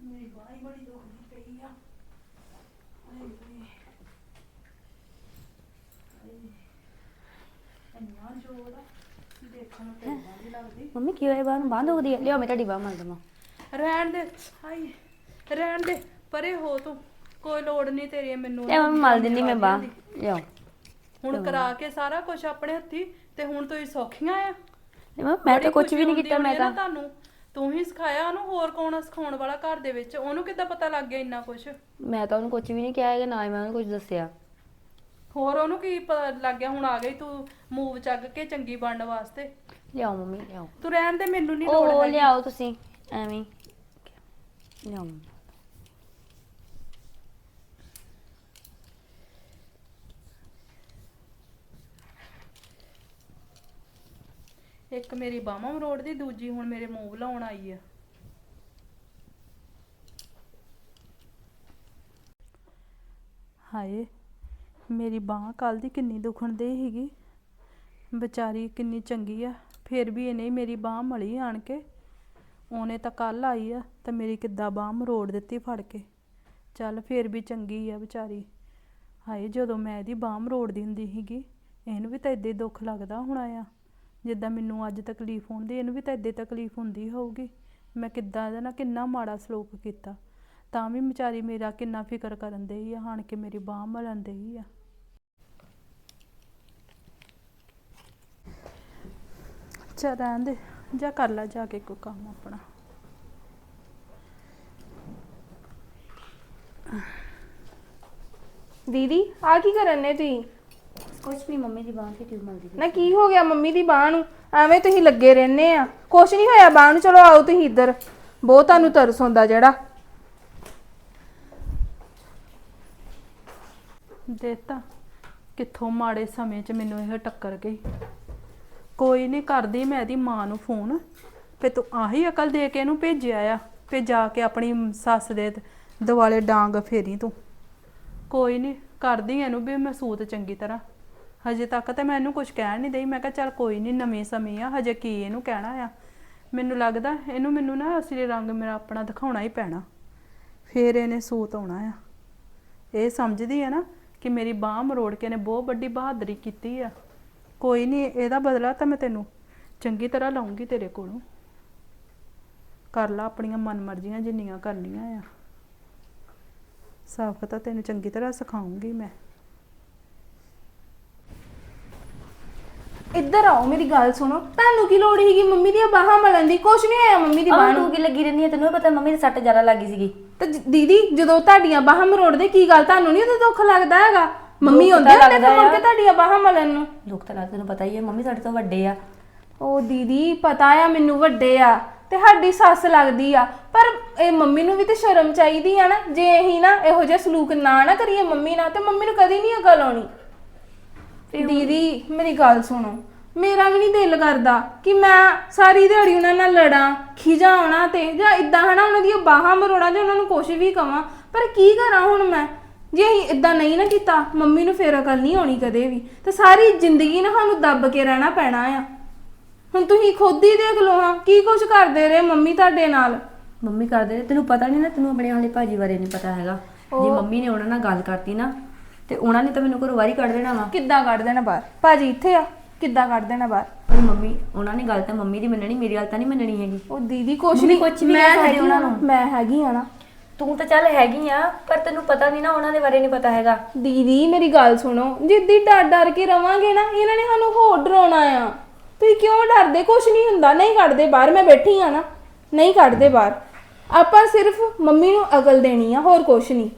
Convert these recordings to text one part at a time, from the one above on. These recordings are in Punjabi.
ਮੇਰੀ ਬਾਂਹ ਹੀ ਬੜੀ ਦੁਖਦੀ ਪਈ ਆ। ਹਾਏ ਹਾਏ ਹਾਏ ਇੰਨਾ ਜ਼ੋਰ ਆ ਦੇਖਣ ਨੂੰ ਤੇ ਇਦਾਂ ਦੀ ਲੱਗਦੀ। ਮੰਮੀ ਕੀ ਹੋਇਆ? ਬਾਹਰ ਨੂੰ ਬਾਂਹ ਦੁਖਦੀ ਹੈ ਲਿਓ ਮੈਂ ਤੁਹਾਡੀ ਬਾਂਹ ਮਲ ਦਵਾਂ ਰਹਿਣ ਦੇ ਹਾਏ ਰਹਿਣ ਦੇ। ਪਰੇ ਹੋ ਤੂੰ। ਕੋਈ ਲੋੜ ਨਹੀਂ ਤੇਰੀ ਮੈਨੂੰ ਲੈ ਮੰਮੀ ਮਲ ਦਿੰਦੀ ਮੈਂ ਬਾਂਹ। ਲਿਓ ਹੁਣ ਕਰਾ ਕੇ ਸਾਰਾ ਕੁਝ ਆਪਣੇ ਹੱਥੀ ਤੇ ਹੁਣ ਤੁਸੀਂ ਸੌਖੀਆਂ ਆ। ਮੰਮੀ, ਮੈਂ ਤਾਂ ਬੜੀ ਕੁਝ ਵੀ ਖੁਸ਼ੀ ਨਹੀਂ ਹੁੰਦੀ ਕੀਤਾ ਮੈਂ ਹੋਣੀ ਆ ਨਾ ਤਾਂ। ਤੁਹਾਨੂੰ। ਤੂੰ ਹੀ ਸਿਖਾਇਆ ਉਹਨੂੰ ਹੋਰ ਕੌਣ ਆ ਸਿਖਾਉਣ ਵਾਲਾ ਘਰ ਦੇ ਵਿੱਚ? ਉਹਨੂੰ ਕਿੱਦਾਂ ਪਤਾ ਲੱਗ ਗਿਆ ਇੰਨਾ ਕੁਝ ਮੈਂ ਤਾਂ ਉਹਨੂੰ ਕੁਝ ਵੀ ਨਹੀਂ ਕਿਹਾ ਹੈਗਾ ਨਾ ਹੀ ਮੈਂ ਉਹਨੂੰ ਕੁਝ ਦੱਸਿਆ। ਹੋਰ ਉਹਨੂੰ ਕੀ ਪਤਾ ਲੱਗ ਗਿਆ ਹੁਣ ਆ ਗਈ ਤੂੰ ਮੂਵ ਚੱਕ ਕੇ ਚੰਗੀ ਬਣਨ ਵਾਸਤੇ। ਲਿਆਓ ਮੰਮੀ ਲਿਆਓ। ਤੂੰ ਰਹਿਣ ਦੇ ਮੈਨੂੰ ਨਹੀਂ ਲੋੜ ਉਹ ਹੈਗੀ। ਲਿਆਓ ਤੁਸੀਂ ਐਵੇਂ ਹੀ। ਲਿਆਓ ਮੰਮੀ। ਇੱਕ ਮੇਰੀ ਬਾਹਾਂ ਮਰੋੜ ਦੀ, ਦੂਜੀ ਹੁਣ ਮੇਰੇ ਮੂੰਹ ਲਾਉਣ ਆਈ ਆ। ਹਾਏ, ਮੇਰੀ ਬਾਹ ਕੱਲ ਦੀ ਕਿੰਨੀ ਦੁਖਣ ਦੇ ਸੀਗੀ। ਵਿਚਾਰੀ ਕਿੰਨੀ ਚੰਗੀ ਆ, ਫਿਰ ਵੀ ਇਹਨੇ ਮੇਰੀ ਬਾਹ ਮਲੀ ਆਣ ਕੇ। ਉਹਨੇ ਤਾਂ ਕੱਲ ਆਈ ਆ, ਤਾਂ ਮੇਰੀ ਕਿੱਦਾਂ ਬਾਹ ਮਰੋੜ ਦਿੱਤੀ ਫੜ ਕੇ। ਚੱਲ ਫਿਰ ਵੀ ਚੰਗੀ ਆ ਵਿਚਾਰੀ। ਹਾਏ, ਜਦੋਂ ਮੈਂ ਇਹਦੀ ਬਾਹ ਮਰੋੜਦੀ ਹੁੰਦੀ ਸੀਗੀ, ਇਹਨੂੰ ਵੀ ਤਾਂ ਏਦਾਂ ਹੀ ਦੁੱਖ ਲੱਗਦਾ ਹੋਣਾ ਆ। ਜਿੱਦਾਂ ਮੈਨੂੰ ਅੱਜ ਤਕਲੀਫ ਹੁੰਦੀ, ਇਹਨੂੰ ਵੀ ਤਾਂ ਏਦਾਂ ਤਕਲੀਫ ਹੁੰਦੀ ਹੋਊਗੀ। ਮੈਂ ਕਿੱਦਾਂ ਇਹਦਾ ਨਾ ਕਿੰਨਾ ਮਾੜਾ ਸਲੂਕ ਕੀਤਾ। ਤਾਂ ਵੀ ਵਿਚਾਰੀ ਮੇਰਾ ਕਿੰਨਾ ਫਿਕਰ ਕਰਨ ਦੇ ਆ, ਹਾਣ ਕੇ ਮੇਰੀ ਬਾਹ ਮਲਣ ਦੇ ਆ। ਚੱਲ ਰਹਿਣ ਦੇ, ਜਾ ਕਰ ਲੈ ਜਾ ਕੇ ਕੋਈ ਕੰਮ ਆਪਣਾ। ਦੀਦੀ ਆ ਕੀ ਕਰਨ ਨੇ ਤੁਸੀਂ? ਕੁਝ ਵੀ ਮੰਮੀ ਦੀ ਬਾਂਹ ਤੇ ਟਿਊਬ ਮਲਦੀ ਨਾ ਕੀ ਹੋ ਗਿਆ ਮੰਮੀ ਦੀ ਬਾਹ ਨੂੰ? ਐਵੇਂ ਤੁਸੀਂ ਲੱਗੇ ਰਹਿੰਦੇ ਆ। ਕੁਛ ਨਹੀਂ ਹੋਇਆ ਬਾਹ ਨੂੰ? ਚਲੋ ਆਓ ਤੁਸੀਂ ਇੱਧਰ। ਬਹੁਤ ਤੁਹਾਨੂੰ ਤਰਸ ਆਉਂਦਾ ਜਿਹੜਾ। ਦੇਤਾ ਕਿੱਥੋਂ ਮਾੜੇ ਸਮੇਂ 'ਚ ਮੈਨੂੰ ਇਹ ਟੱਕਰ ਗਈ। ਕੋਈ ਨਹੀਂ ਕਰਦੀ ਮੈਂ ਇਹਦੀ ਮਾਂ ਨੂੰ ਫੋਨ। ਫੇ ਤੂੰ ਆਹੀ ਅਕਲ ਦੇ ਕੇ ਇਹਨੂੰ ਭੇਜਿਆ ਆ ਫੇ ਜਾ ਕੇ ਆਪਣੀ ਸੱਸ ਦੇ ਦਿਵਾਲੇ ਡਾਂਗ ਫੇਰੀ ਤੂੰ। ਕੋਈ ਨਹੀਂ ਕਰਦੀ ਇਹਨੂੰ ਵੀ ਮਹਿਸੂਸ ਚੰਗੀ ਤਰ੍ਹਾਂ। ਹਜੇ ਤੱਕ ਤਾਂ ਮੈਂ ਇਹਨੂੰ ਕੁਝ ਕਹਿਣ ਨਹੀਂ ਦਈ। ਮੈਂ ਕਿਹਾ, ਚੱਲ ਕੋਈ ਨਹੀਂ ਨਵੇਂ ਸਮੇਂ ਆ, ਹਜੇ ਕੀ ਇਹਨੂੰ ਕਹਿਣਾ ਆ। ਮੈਨੂੰ ਲੱਗਦਾ ਇਹਨੂੰ ਮੈਨੂੰ ਨਾ ਅਸਲੀ ਰੰਗ ਮੇਰਾ ਆਪਣਾ ਦਿਖਾਉਣਾ ਹੀ ਪੈਣਾ। ਫੇਰ ਇਹਨੇ ਸੂਤ ਆਉਣਾ ਆ। ਇਹ ਸਮਝਦੀ ਹੈ ਨਾ ਕਿ ਮੇਰੀ ਬਾਹ ਮਰੋੜ ਕੇ ਨੇ ਬਹੁਤ ਵੱਡੀ ਬਹਾਦਰੀ ਕੀਤੀ ਆ। ਕੋਈ ਨਹੀਂ ਇਹਦਾ ਬਦਲਾ ਤਾਂ ਮੈਂ ਤੈਨੂੰ ਚੰਗੀ ਤਰ੍ਹਾਂ ਲਾਉਂਗੀ ਤੇਰੇ ਕੋਲੋਂ। ਕਰ ਲਾ ਆਪਣੀਆਂ ਮਨਮਰਜ਼ੀਆਂ ਜਿੰਨੀਆਂ ਕਰਨੀਆਂ ਆ। ਸਾਫ਼ ਤਾਂ ਤੈਨੂੰ ਚੰਗੀ ਤਰ੍ਹਾਂ ਸਿਖਾਉਂਗੀ ਮੈਂ। ਇੱਧਰ ਆਓ ਮੇਰੀ ਗੱਲ ਸੁਣੋ। ਤੁਹਾਨੂੰ ਕੀ ਲੋੜ ਸੀਗੀ? ਮੰਮੀ ਦੀਆਂ ਬਾਹਾਂ ਮਲਣ ਦੀ? ਕੁਛ ਨਹੀਂ ਹੋਇਆ ਮੰਮੀ ਦੀ ਬਾਹ ਆਹ ਨੂੰ। ਤੂੰ ਕੀ ਲੱਗੀ ਰਹਿੰਦੀ ਹੈ ਤੈਨੂੰ ਵੀ ਪਤਾ ਮੰਮੀ ਦੇ ਸੱਟ ਜ਼ਿਆਦਾ ਲੱਗੀ ਸੀਗੀ। ਤੇ ਜ- ਦੀਦੀ ਜਦੋਂ ਤੁਹਾਡੀਆਂ ਬਾਹਾਂ ਮਰੋੜਦੇ ਕੀ ਗੱਲ? ਤੁਹਾਨੂੰ ਨਹੀਂ ਉਹਦਾ ਦੁੱਖ ਲੱਗਦਾ ਹੈਗਾ? ਮੰਮੀ ਦੁੱਖ ਹੁੰਦੇ ਤਾਂ ਹੁੰਦੇ ਲੱਗਦਾ ਮੁੜ ਕੇ ਆ। ਤੁਹਾਡੀਆਂ ਬਾਹਾਂ ਮਲਣ ਨੂੰ। ਦੁੱਖ ਤਾਂ ਲੱਗਦਾ ਤੈਨੂੰ ਪਤਾ ਹੀ ਹੈ ਮੰਮੀ ਸਾਡੇ ਤੋਂ ਵੱਡੇ ਆ। ਉਹ ਦੀਦੀ ਪਤਾ ਆ ਮੈਨੂੰ ਵੱਡੇ ਆ ਤੇ ਸਾਡੀ ਸੱਸ ਲੱਗਦੀ ਆ। ਪਰ ਇਹ ਮੰਮੀ ਨੂੰ ਵੀ ਤੇ ਸ਼ਰਮ ਚਾਹੀਦੀ ਆ ਨਾ। ਜੇ ਅਸੀਂ ਨਾ ਇਹੋ ਜਿਹਾ ਸਲੂਕ ਨਾ ਨਾ ਕਰੀਏ ਮੰਮੀ ਨਾਲ ਤੇ ਮੰਮੀ ਨੂੰ ਕਦੀ ਨਹੀਂ ਅਕਲ ਆਉਣੀ। ਦੀਦੀ ਮੇਰੀ ਗੱਲ ਸੁਣੋ। ਮੇਰਾ ਵੀ ਨਹੀਂ ਦਿਲ ਕਰਦਾ ਕਿ ਮੈਂ ਸਾਰੀ ਦਿਹਾੜੀ ਉਹਨਾਂ ਨਾਲ ਲੜਾਂ ਖਿਜਾ ਆਉਣਾ ਤੇ ਜਾਂ ਇਦਾਂ ਹਨਾ ਉਹਨਾਂ ਦੀਆਂ ਬਾਹਾਂ ਮਰੋੜਾਂ ਜਾਂ ਉਹਨਾਂ ਨੂੰ ਕੁਝ ਵੀ ਕਵਾਂ। ਪਰ ਕੀ ਕਰਾਂ ਹੁਣ ਮੈਂ? ਜੇ ਅਸੀਂ ਇਦਾਂ ਨਹੀਂ ਨਾ ਕੀਤਾ ਮੰਮੀ ਨੂੰ ਫੇਰ ਅਕਲ ਨਹੀਂ ਆਉਣੀ ਕਦੇ ਵੀ। ਤੇ ਸਾਰੀ ਜ਼ਿੰਦਗੀ ਨਾ ਸਾਨੂੰ ਦੱਬ ਕੇ ਰਹਿਣਾ ਪੈਣਾ ਆ। ਹੁਣ ਤੁਸੀਂ ਖੁਦ ਹੀ ਦੇਖ ਲਓ ਹਾਂ ਕੀ ਕੁਝ ਕਰਦੇ ਰਹੇ ਮੰਮੀ ਤੁਹਾਡੇ ਨਾਲ? ਮੰਮੀ ਕਰਦੇ ਨੇ ਤੈਨੂੰ ਪਤਾ ਨਹੀਂ ਨਾ ਤੈਨੂੰ ਆਪਣੇ ਵਾਲੇ ਭਾਜੀ ਬਾਰੇ ਨਹੀਂ ਪਤਾ ਹੈਗਾ। ਜੇ ਮੰਮੀ ਨੇ ਉਹਨਾਂ ਨਾਲ ਗੱਲ ਕਰਤੀ ਨਾ ਤੇ ਉਹਨਾਂ ਨੇ ਤਾਂ ਮੈਨੂੰ ਘਰੋਂ ਵਾਰੀ ਕੱਢ ਦੇਣਾ ਵਾ। ਕਿੱਦਾਂ ਕੱਢ ਦੇਣਾ ਬਾਹਰ? ਭਾਜੀ ਇੱਥੇ ਆ। ਕਿੱਦਾਂ ਕੱਢ ਦੇਣਾ ਬਾਹਰ? ਪਰ ਮੰਮੀ ਉਹਨਾਂ ਨੇ ਗੱਲ ਤਾਂ ਮੰਮੀ ਦੀ ਮੰਨਣੀ ਮੇਰੀ ਗੱਲ ਤਾਂ ਨਹੀਂ ਮੰਨਣੀ ਹੈਗੀ। ਉਹ ਦੀਦੀ ਕੁਛ ਮੰਮੀ ਨਹੀਂ ਕੁਛ ਵੀ ਮੈਂ ਕਹਿ ਸਕਦੇ ਹੈਗੀ ਉਹਨਾਂ ਨੂੰ। ਮੈਂ ਹੈਗੀ ਆ ਨਾ। ਤੂੰ ਤਾਂ ਚੱਲ ਹੈਗੀ ਆ ਪਰ ਤੈਨੂੰ ਪਤਾ ਨਹੀਂ ਨਾ ਉਹਨਾਂ ਦੇ ਬਾਰੇ ਨਹੀਂ ਪਤਾ ਹੈਗਾ। ਦੀਦੀ ਮੇਰੀ ਗੱਲ ਸੁਣੋ। ਜਿੱਦੀ ਡਰ ਡਰ ਕੇ ਰਵਾਂਗੇ ਨਾ ਇਹਨਾਂ ਨੇ ਸਾਨੂੰ ਹੋਰ ਡਰਾਉਣਾ ਆ। ਤੁਸੀਂ ਕਿਉਂ ਡਰਦੇ? ਕੁਛ ਨਹੀਂ ਹੁੰਦਾ। ਨਹੀਂ ਕੱਢਦੇ ਬਾਹਰ ਮੈਂ ਬੈਠੀ ਆ ਨਾ। ਨਹੀਂ ਕੱਢਦੇ ਬਾਹਰ। ਆਪਾਂ ਸਿਰਫ ਮੰਮੀ ਨੂੰ ਅਕਲ ਦੇਣੀ ਆ ਹੋਰ ਕੁਛ ਨਹੀਂ।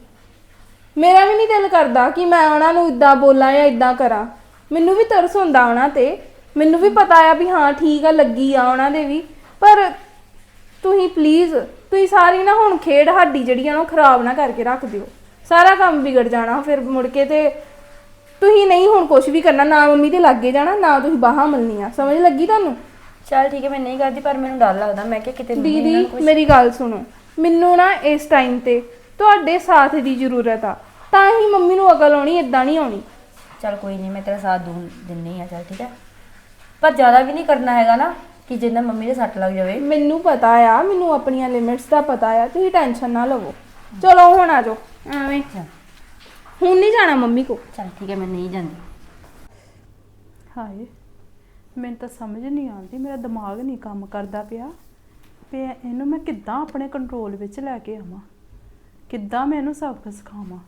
ਮੇਰਾ ਵੀ ਨਹੀਂ ਦਿਲ ਕਰਦਾ ਕਿ ਮੈਂ ਉਹਨਾਂ ਨੂੰ ਇਦਾਂ ਬੋਲਾਂ ਜਾਂ ਇਦਾਂ ਕਰਾਂ। ਮੈਨੂੰ ਵੀ ਤਰਸ ਹੁੰਦਾ ਉਹਨਾਂ ਤੇ। ਮੈਨੂੰ ਵੀ ਪਤਾ ਆ ਵੀ ਹਾਂ ਠੀਕ ਆ ਲੱਗੀ ਆ ਉਹਨਾਂ ਦੇ ਵੀ। ਪਰ ਤੁਸੀਂ ਪਲੀਜ਼ ਤੁਸੀਂ ਸਾਰੀ ਨਾ ਹੁਣ ਖੇਡ ਸਾਡੀ ਜਿਹੜੀ ਆ ਨਾ ਉਹ ਖਰਾਬ ਨਾ ਕਰਕੇ ਰੱਖ ਦਿਓ। ਸਾਰਾ ਕੰਮ ਵਿਗੜ ਜਾਣਾ ਫਿਰ ਮੁੜ ਕੇ ਤੇ ਤੁਸੀਂ ਨਹੀਂ ਹੁਣ ਕੁਝ ਵੀ ਕਰਨਾ ਨਾ ਮੰਮੀ ਦੇ ਲਾਗੇ ਜਾਣਾ ਨਾ ਤੁਸੀਂ ਬਾਹਾਂ ਮਲਣੀਆਂ। ਸਮਝ ਲੱਗੀ ਤੁਹਾਨੂੰ? ਚੱਲ ਠੀਕ ਹੈ ਮੈਂ ਨਹੀਂ ਕਰਦੀ ਪਰ ਮੈਨੂੰ ਡਰ ਲੱਗਦਾ। ਮੈਂ ਕਿ ਕਿਤੇ ਮੰਮੀ ਦੀਦੀ ਨਾਲ ਕੁਛ- ਮੇਰੀ ਗੱਲ ਸੁਣੋ। ਮੈਨੂੰ ਨਾ ਇਸ ਟਾਈਮ ਤੇ ਤੁਹਾਡੇ ਸਾਥ ਦੀ ਜ਼ਰੂਰਤ ਆ। ਤਾਂ ਹੀ ਮੰਮੀ ਨੂੰ ਅਕਲ ਆਉਣੀ ਇਦਾਂ ਨਹੀਂ ਆਉਣੀ। ਚੱਲ ਕੋਈ ਨਹੀਂ ਮੈਂ ਤੇਰਾ ਸਾਥ ਦੂੰ ਦਿੰਨੀ ਆ ਚੱਲ ਠੀਕ ਹੈ। ਪਰ ਜ਼ਿਆਦਾ ਵੀ ਨਹੀਂ ਕਰਨਾ ਹੈਗਾ ਨਾ ਕਿ ਜਿੰਨਾ ਮੰਮੀ ਦੇ ਸੱਟ ਲੱਗ ਜਾਵੇ। ਮੈਨੂੰ ਪਤਾ ਆ ਮੈਨੂੰ ਆਪਣੀਆਂ ਲਿਮਿਟਸ ਦਾ ਪਤਾ ਆ ਤੁਸੀਂ ਟੈਨਸ਼ਨ ਨਾ ਲਵੋ। ਚਲੋ ਹੁਣ ਆ ਜਾਓ। ਐਵੇਂ। ਹੁਣ ਨਹੀਂ ਜਾਣਾ ਮੰਮੀ ਕੋ ਚਲ ਠੀਕ ਹੈ ਮੈਂ ਨਹੀਂ ਜਾਂਦੀ। ਹਾਏ ਮੈਨੂੰ ਤਾਂ ਸਮਝ ਨਹੀਂ ਆਉਂਦੀ ਮੇਰਾ ਦਿਮਾਗ ਨਹੀਂ ਕੰਮ ਕਰਦਾ ਪਿਆ। ਵੀ ਇਹਨੂੰ ਮੈਂ ਕਿੱਦਾਂ ਆਪਣੇ ਕੰਟਰੋਲ ਵਿੱਚ ਲੈ ਕੇ ਆਵਾਂ? ਕਿੱਦਾਂ ਮੈਂ ਇਹਨੂੰ ਸਬਕ ਸਿਖਾਵਾਂ?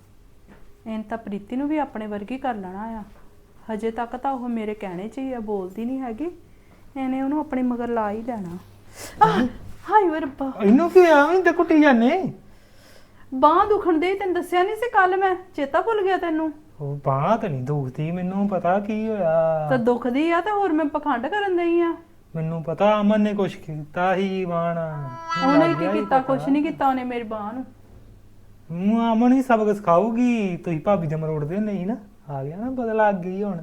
ਇਹਨ ਤਾਂ ਪ੍ਰੀਤੀ ਨੂੰ ਵੀ ਆਪਣੇ ਵਰਗੀ ਕਰ ਲੈਣਾ ਆ। ਹਜੇ ਤੱਕ ਤਾਂ ਉਹ ਮੇਰੇ ਕਹਿਣੇ 'ਚ ਹੀ ਆ ਬੋਲਦੀ ਨਹੀਂ ਹੈਗੀ। ਇਹਨੇ ਉਹਨੂੰ ਆਪਣੇ ਮਗਰ ਲਾ ਹੀ ਲੈਣਾ। ਆਹ, ਹਾਏ ਵੇ ਰੱਬਾ। ਇਹਨੂੰ ਕੀ ਆ ਇੰਦੇ ਕੁੱਟੀ ਜਾਂਦੇ? ਬਾਹ ਦੁਖਣ ਦੇ ਤੈਨੂੰ ਦੱਸਿਆ ਨਹੀਂ ਸੀ ਕੱਲ ਮੈਂ? ਚੇਤਾ ਭੁੱਲ ਗਿਆ ਤੈਨੂੰ? ਉਹ ਬਾਹ ਤੇ ਨਹੀਂ ਦੁਖਦੀ ਮੈਨੂੰ ਪਤਾ ਕੀ ਹੋਇਆ। ਤਾਂ ਦੁਖਦੀ ਆ ਤੇ ਹੋਰ ਮੈਂ ਪਖੰਡ ਕਰਨ ਦਈ ਆ। ਮੈਨੂੰ ਪਤਾ ਅਮਨ ਨੇ ਕੁਛ ਕੀਤਾ ਹੀ ਬਾਣ ਉਹਨੇ ਕੀ ਕੀਤਾ ਕੁਛ ਨਹੀਂ ਕੀਤਾ ਉਹਨੇ ਮੇਰੀ ਬਾਹ ਨੂੰ। ਮੂੰ ਅਮਨ ਹੀ ਸਬਕ ਸਿਖਾਊਗੀ ਤੁਸੀਂ ਭਾਬੀ ਦੇ ਮਰੋੜਦੇ ਨਹੀਂ ਨਾ? ਆ ਗਿਆ ਨਾ ਬਦਲ ਲੱਗ ਗਈ ਹੁਣ।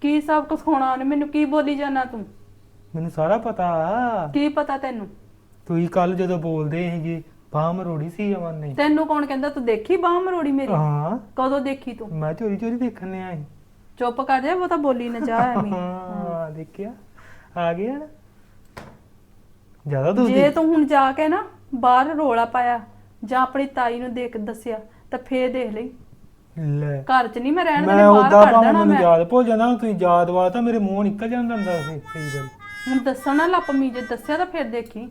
ਕੀ ਸਭ ਕੁਝ ਹੋਣਾ ਉਹਨੇ? ਮੈਨੂੰ ਕੀ ਬੋਲੀ ਜਾਣਾ ਤੂੰ? ਮੈਨੂੰ ਸਾਰਾ ਪਤਾ। ਕੀ ਪਤਾ ਤੈਨੂੰ? ਤੁਸੀਂ ਕੱਲ ਜਦੋਂ ਬੋਲਦੇ ਸੀਗੇ ਬਾਹ ਮਰੋੜੀ ਸੀ ਅਮਨ ਨੇ। ਤੈਨੂੰ ਕੌਣ ਕਹਿੰਦਾ ਤੂੰ ਦੇਖੀ ਬਾਹ ਮਰੋੜੀ ਮੇਰੀ? ਹਾਂ। ਕਦੋਂ ਦੇਖੀ ਤੂੰ? ਮੈਂ ਚੋਰੀ ਚੋਰੀ ਦੇਖਣ ਨੇ ਆਈ ਚੁੱਪ ਕਰ ਜਾ ਉਹ ਤਾਂ ਬੋਲੀ ਨਾ ਜਾ ਐਵੇਂ। ਹਾਂ ਦੇਖਿਆ? ਆ ਗਿਆ ਨਾ? ਜ਼ਿਆਦਾ ਜੇ ਦੁਖਦੀ ਤੂੰ ਹੁਣ ਜਾ ਕੇ ਨਾ ਬਾਹਰ ਰੋਲਾ ਪਾਇਆ ਜਾਂ ਆਪਣੀ ਤਾਈ ਨੂੰ ਦੇਖ ਦੱਸਿਆ ਤਾਂ ਫੇਰ ਦੇਖ ਲਈ। ਲੈ। ਘਰ 'ਚ ਨਹੀਂ ਮੈਂ ਰਹਿਣ ਦੇਣਾ ਮੈਂ ਬਾਹਰ ਕੱਢ ਭਾਵੇਂ ਦੇਣਾ ਮੈਨੂੰ ਮੈਂ। ਯਾਦ ਭੁੱਲ ਜਾਂਦਾ ਤੁਸੀਂ ਯਾਦ ਵਾ ਤਾਂ ਮੇਰੇ ਮੂੰਹ ਨਿਕਲ ਜਾਂਦਾ ਹੁੰਦਾ ਸੀ ਕਈ ਵਾਰੀ। ਹੁਣ ਦੱਸਣਾ ਲੱਪਮੀ ਜੇ ਦੱਸਿਆ ਤਾਂ ਫੇਰ ਦੇਖੀ।